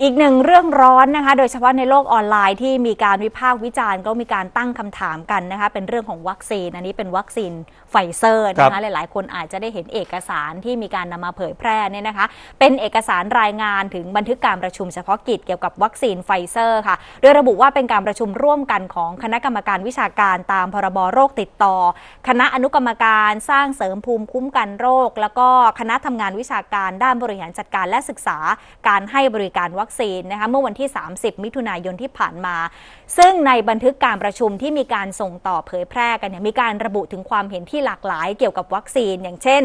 อีกหนึ่งเรื่องร้อนนะคะ โดยเฉพาะในโลกออนไลน์ที่มีการวิพากษ์วิจารณ์ก็มีการตั้งคำถามกันนะคะ เป็นเรื่องของวัคซีน อันนี้เป็นวัคซีนไฟเซอร์นะคะ หลาย ๆ คนอาจจะได้เห็นเอกสารที่มีการนำมาเผยแพร่เนี่ยนะคะ เป็นเอกสารรายงานถึงบันทึกการประชุมเฉพาะกิจเกี่ยวกับวัคซีนไฟเซอร์ค่ะ โดยระบุว่าเป็นการประชุมร่วมกันของคณะกรรมการวิชาการตามพรบโรคติดต่อ คณะอนุกรรมการสร้างเสริมภูมิคุ้มกันโรค แล้วก็คณะทำงานวิชาการด้านบริหารจัดการและศึกษาการให้บริการวัคซีนนะคะเมื่อวันที่ 30 มิถุนายนที่ผ่านมา ซึ่งในบันทึกการประชุมที่มีการส่งต่อเผยแพร่กันเนี่ยมีการระบุถึงความเห็นที่หลากหลายเกี่ยวกับวัคซีน อย่างเช่น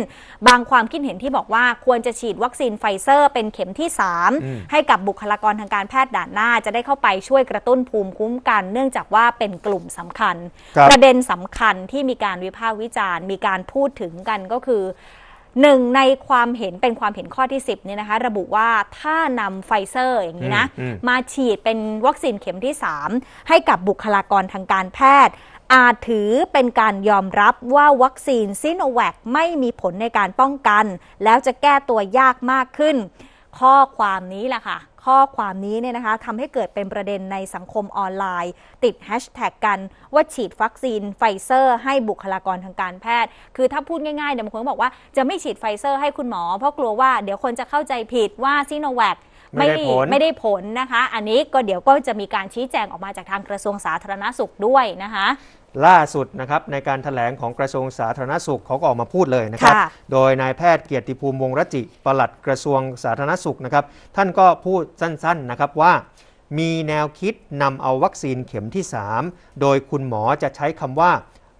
บางความคิดเห็นที่บอกว่าควรจะฉีดวัคซีนไฟเซอร์ เป็นเข็มที่ 3 ให้กับบุคลากรทางการแพทย์ด่านหน้า จะได้เข้าไปช่วยกระตุ้นภูมิคุ้มกัน เนื่องจากว่าเป็นกลุ่มสำคัญครับประเด็นสำคัญที่มีการวิพากษ์วิจารณ์ มีการพูดถึงกันก็คือ หนึ่งในความเห็นเป็นความเห็นข้อที่ 10เนี่ยนะคะ ระบุว่าถ้านำไฟเซอร์อย่างนี้นะอืมอืมมาฉีดเป็นวัคซีนเข็มที่ 3 ให้กับบุคลากรทางการแพทย์ อาจถือเป็นการยอมรับว่าวัคซีนซิโนแวคไม่มีผลในการป้องกัน แล้วจะแก้ตัวยากมากขึ้น ข้อความนี้แหละค่ะ ข้อความนี้เนี่ยนะคะทำให้เกิดเป็นประเด็นในสังคมออนไลน์ ติดแฮชแท็กกันว่าฉีดวัคซีนไฟเซอร์ ให้บุคลากรทางการแพทย์ คือถ้าพูดง่ายๆเนี่ยบางคนบอกว่าจะไม่ฉีดไฟเซอร์ให้คุณหมอ เพราะกลัวว่าเดี๋ยวคนจะเข้าใจผิดว่าซีโนแวค ไม่ได้ผลไม่ได้ผลนะคะ อันนี้ก็เดี๋ยวก็จะมีการชี้แจงออกมาจากทางกระทรวงสาธารณสุขด้วยนะคะล่าสุดนะครับในการถแถลงของกระทรวงสาธารณสุขเขาก็ออกมาพูดเลยนะครับค่ะโดยนายแพทย์เกียรติภูมิวงศ์รจิปลัดกระทรวงสาธารณสุขนะครับ ท่านก็พูดสั้นๆนะครับว่า มีแนวคิดนำเอาวัคซีนเข็มที่ 3 โดยคุณหมอจะใช้คำว่า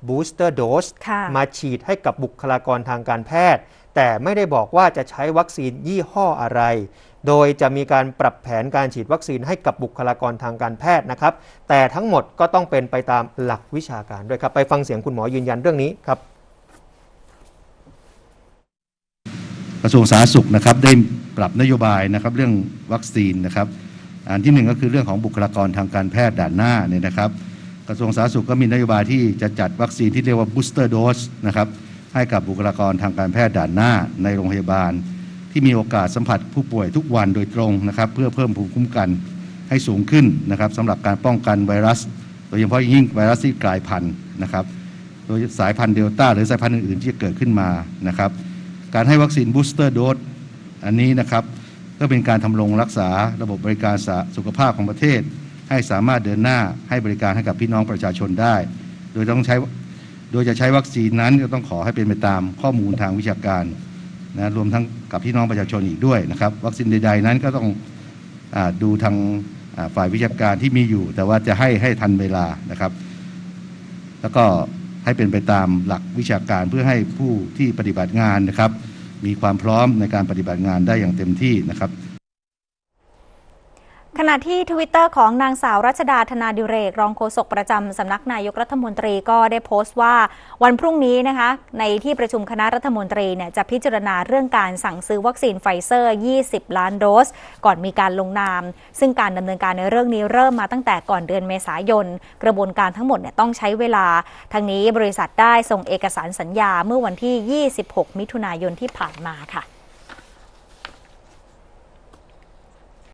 booster dose ค่ะมาฉีดให้กับบุคลากรทางการแพทย์ แต่ไม่ได้บอกว่าจะใช้วัคซีนยี่ห้ออะไร โดยจะมีการปรับแผนการฉีดวัคซีนให้กับบุคลากรทางการแพทย์นะครับ แต่ทั้งหมดก็ต้องเป็นไปตามหลักวิชาการด้วยครับ ไปฟังเสียงคุณหมอยืนยันเรื่องนี้ครับกระทรวงสาธารณสุขนะครับได้ปรับนโยบายนะครับเรื่องวัคซีนนะครับอันที่หนึ่งก็คือเรื่องของบุคลากรทางการแพทย์ด่านหน้าเนี่ยนะครับ กระทรวงสาธารณสุขก็มีนโยบายที่จะจัดวัคซีนที่เรียกว่า booster dose นะครับ ให้กับบุคลากรทางการแพทย์ด่านหน้าในโรงพยาบาล ที่มีโอกาสสัมผัสผู้ป่วยทุกวันโดยตรงนะครับ เพื่อเพิ่มภูมิคุ้มกันให้สูงขึ้นนะครับสำหรับการป้องกันไวรัส โดยเฉพาะยิ่งไวรัสที่กลายพันธุ์นะครับ โดยสายพันธุ์เดลต้าหรือสายพันธุ์อื่นๆที่จะเกิดขึ้นมานะครับ การให้วัคซีนบูสเตอร์โดสอันนี้นะครับก็เป็นการทำรงรักษาระบบบริการส,สุขภาพของประเทศ ให้สามารถเดินหน้าให้บริการให้กับพี่น้องประชาชนได้ โดยต้องใช้ โดยจะใช้วัคซีนนั้นก็ต้องขอให้เป็นไปตามข้อมูลทางวิชาการนะรวมทั้งกับพี่น้องประชาชนอีกด้วยนะครับ วัคซีนใด ๆ นั้นก็ต้องอดูทางฝ่ายวิชาการที่มีอยู่ แต่ว่าจะให้ให้ทันเวลานะครับ แล้วก็ให้เป็นไปตามหลักวิชาการเพื่อให้ผู้ที่ปฏิบัติงานนะครับ มีความพร้อมในการปฏิบัติงานได้อย่างเต็มที่นะครับ ขณะที่ทวิตเตอร์ของนางสาวรัชดาธนาดิเรก รองโฆษกประจำสำนักนายกรัฐมนตรีก็ได้โพสต์ว่าวันพรุ่งนี้นะคะ ในที่ประชุมคณะรัฐมนตรีเนี่ยจะพิจารณาเรื่องการสั่งซื้อวัคซีนไฟเซอร์ 20 ล้านโดส ก่อนมีการลงนาม ซึ่งการดำเนินการในเรื่องนี้เริ่มมาตั้งแต่ก่อนเดือนเมษายน กระบวนการทั้งหมดเนี่ยต้องใช้เวลาทั้งนี้บริษัทได้ส่งเอกสารสัญญาเมื่อวันที่ 26 มิถุนายนที่ผ่านมาค่ะ